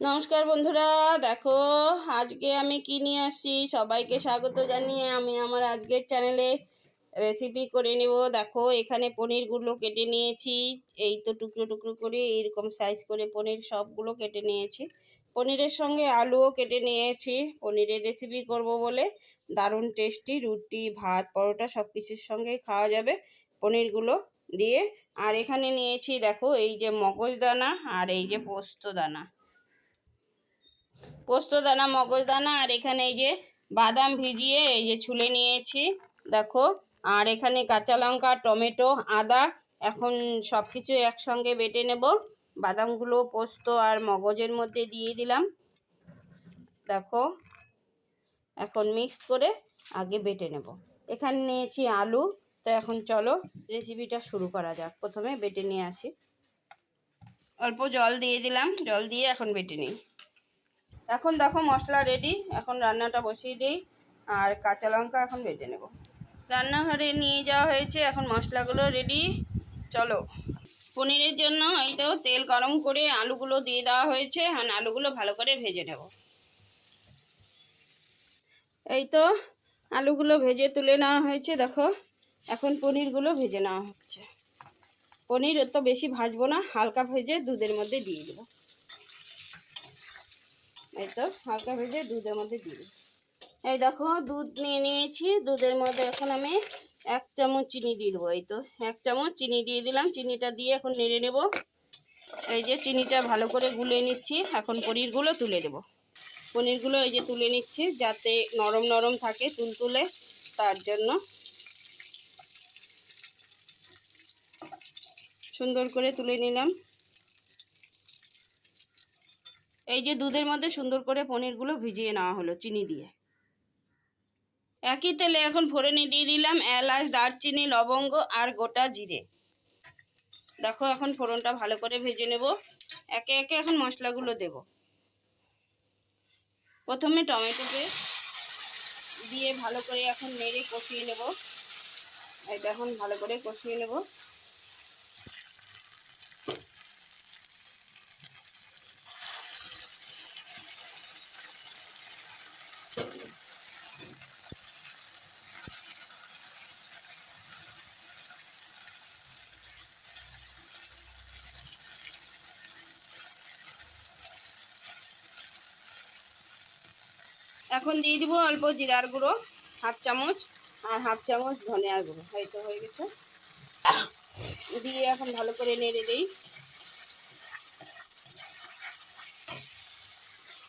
নমস্কার বন্ধুরা, দেখো আজকে আমি কি নিয়ে আসছি? সবাইকে স্বাগত জানিয়ে আমি আমার আজকের চ্যানেলে রেসিপি করে নেব। দেখো, এখানে পনিরগুলো কেটে নিয়েছি। এই তো টুকরো টুকরো করে এইরকম সাইজ করে পনির সবগুলো কেটে নিয়েছি। পনিরের সঙ্গে আলুও কেটে নিয়েছি। পনিরের রেসিপি করব বলে দারুণ টেস্টি রুটি, ভাত, পরোটা সব কিছুর সঙ্গেই খাওয়া যাবে পনিরগুলো দিয়ে। আর এখানে নিয়েছি, দেখো, এই যে মগজ দানা আর এই যে পোস্ত দানা পোস্ত দানা মগজ দানা আর এখানে এই যে বাদাম ভিজিয়ে এই যে ছুলে নিয়েছি, দেখো। আর এখানে কাঁচা লঙ্কা, টমেটো, আদা, এখন সব কিছু একসঙ্গে বেটে নেব। বাদামগুলো পোস্ত আর মগজের মধ্যে দিয়ে দিলাম। দেখো, এখন মিক্স করে আগে বেটে নেব। এখানে নিয়েছি আলু, তো এখন চলো রেসিপিটা শুরু করা যাক। প্রথমে বেটে নিয়ে আসি। অল্প জল দিয়ে দিলাম, জল দিয়ে এখন বেটে নিই। এখন দেখো মশলা রেডি এখন রান্নাটা বসিয়ে দিই, আর কাঁচা লঙ্কা এখন বেটে নেব। রান্নাঘরে নিয়ে যাওয়া হয়েছে, এখন মশলাগুলো রেডি চলো। পনিরের জন্য এই তো তেল গরম করে আলুগুলো দিয়ে দেওয়া হয়েছে, এখন আলুগুলো ভালো করে ভেজে নেব। এই তো আলুগুলো ভেজে তুলে নেওয়া হয়েছে, দেখো, এখন পনিরগুলো ভেজে নেওয়া হচ্ছে। পনির তো বেশি ভাজবো না, হালকা ভেজে দুধের মধ্যে দিয়ে দেবো। এই তো হালকা ভেজে দুধের মধ্যে দিই। এই দেখো, দুধ নিয়ে নিয়েছি। দুধের মধ্যে এখন আমি এক চামচ চিনি দিয়ে দেবো। এই তো, এক চামচ চিনি দিয়ে দিলাম। চিনিটা দিয়ে এখন নেড়ে নেব। এই যে চিনিটা ভালো করে গুলে নিচ্ছি। এখন পনিরগুলো তুলে দেব। পনিরগুলো এই যে তুলে নিচ্ছি, যাতে নরম নরম থাকে তুলতুলে, তার জন্য। সুন্দর করে তুলে নিলাম। এই যে দুধের মধ্যে সুন্দর করে পনিরগুলো ভিজিয়ে নেওয়া হলো চিনি দিয়ে। একই তেলে এখন ফোড়নে দিয়ে দিলাম এলাচ, দারচিনি, লবঙ্গ আর গোটা জিরে। দেখো এখন ফোড়নটা ভালো করে ভেজে নেব। একে একে এখন মশলাগুলো দেব। প্রথমে টমেটো পেস্ট দিয়ে ভালো করে এখন নেড়ে কষিয়ে নেব। এটা এখন ভালো করে কষিয়ে নেব। এখন দিয়ে দিব অল্প জিরার গুঁড়ো, হাফ চামচ, আর হাফ চামচ ধনিয়ার গুঁড়ো। হয়তো হয়ে গেছে। দিয়ে এখন ভালো করে নেড়ে দিই।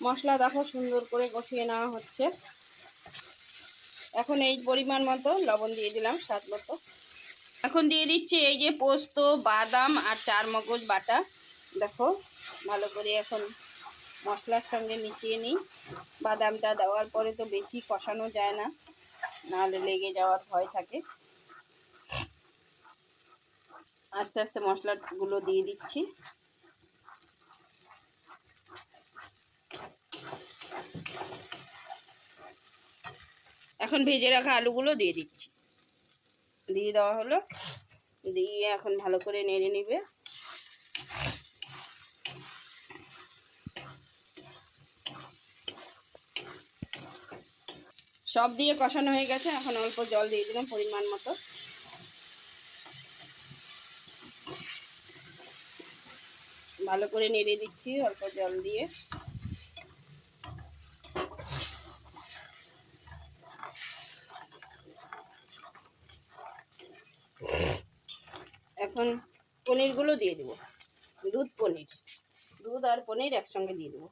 মশলা দেখো সুন্দর করে কষিয়ে নেওয়া হচ্ছে। এখন এই পরিমাণ মতো লবণ দিয়ে দিলাম স্বাদ মতো। এখন দিয়ে দিচ্ছি এই যে পোস্ত, বাদাম আর চার মগজ বাটা। দেখো, ভালো করে এখন মশলার সঙ্গে মিশিয়ে নিই। বাদামটা দেওয়ার পরে তো বেশি কষানো যায় না, নাহলে লেগে যাওয়ার ভয় থাকে। আস্তে আস্তে মশলাগুলো দিয়ে দিচ্ছি। এখন ভেজে রাখা আলুগুলো দিয়ে দিচ্ছি। দিয়ে দেওয়া হলো। দিয়ে এখন ভালো করে নেড়ে নিবে। সব দিয়ে কষানো হয়ে গেছে। এখন অল্প জল দিয়ে দিলাম পরিমাণ মতো। ভালো করে নেড়ে দিচ্ছি অল্প জল দিয়ে। এখন পনিরগুলো দিয়ে দেবো। দুধ, পনির। দুধ আর পনির একসঙ্গে দিয়ে দেবো।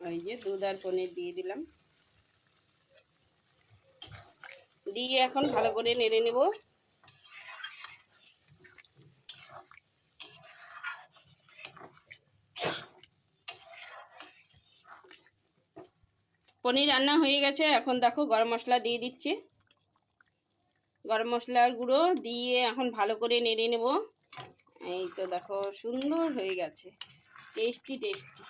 ওই যে দুধ আর পনির দিয়ে দিলাম। দিয়ে এখন ভালো করে নেড়ে নেব। পনির রান্না হয়ে গেছে। এখন দেখো গরম মশলা দিয়ে দিচ্ছি। গরম মশলার গুঁড়ো দিয়ে এখন ভালো করে নেড়ে নেব। এই তো দেখো সুন্দর হয়ে গেছে। টেস্টি টেস্টি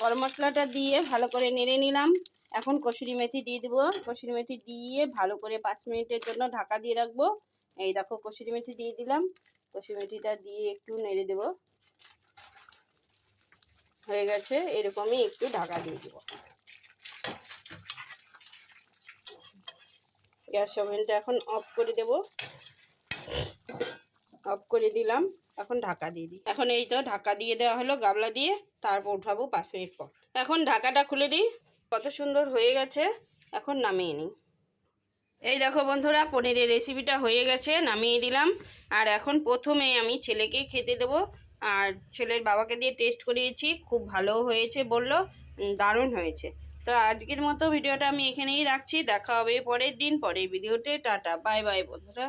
গরম মশলাটা দিয়ে ভালো করে নেড়ে নিলাম। এখন কসুরি মেথি দিয়ে দেবো। কসুরি মেথি দিয়ে ভালো করে পাঁচ মিনিটের জন্য ঢাকা দিয়ে রাখব। এই দেখো কসুরি মেথি দিয়ে দিলাম। কসুরি মেথিটা দিয়ে একটু নেড়ে দেব। হয়ে গেছে, এরকমই একটু ঢাকা দিয়ে দেবো। গ্যাস ওভেনটা এখন অফ করে দেব। অফ করে দিলাম, এখন ঢাকা দিয়ে দিই। এখন এই তো ঢাকা দিয়ে দেওয়া হলো গাবলা দিয়ে, তারপর উঠাবো পাঁচ মিনিট পর। এখন ঢাকাটা খুলে দিই, কত সুন্দর হয়ে গেছে, এখন নামিয়ে নিই। এই দেখো বন্ধুরা, পনিরের রেসিপিটা হয়ে গেছে, নামিয়ে দিলাম। আর এখন প্রথমে আমি ছেলেকে খেতে দেবো আর ছেলের বাবাকে দিয়ে টেস্ট করিয়েছি, খুব ভালো হয়েছে বলল দারুণ হয়েছে। তো আজকের মতো ভিডিওটা আমি এখানেই রাখছি, দেখা হবে পরের দিন, পরের ভিডিওতে, টাটা বাই বাই বন্ধুরা।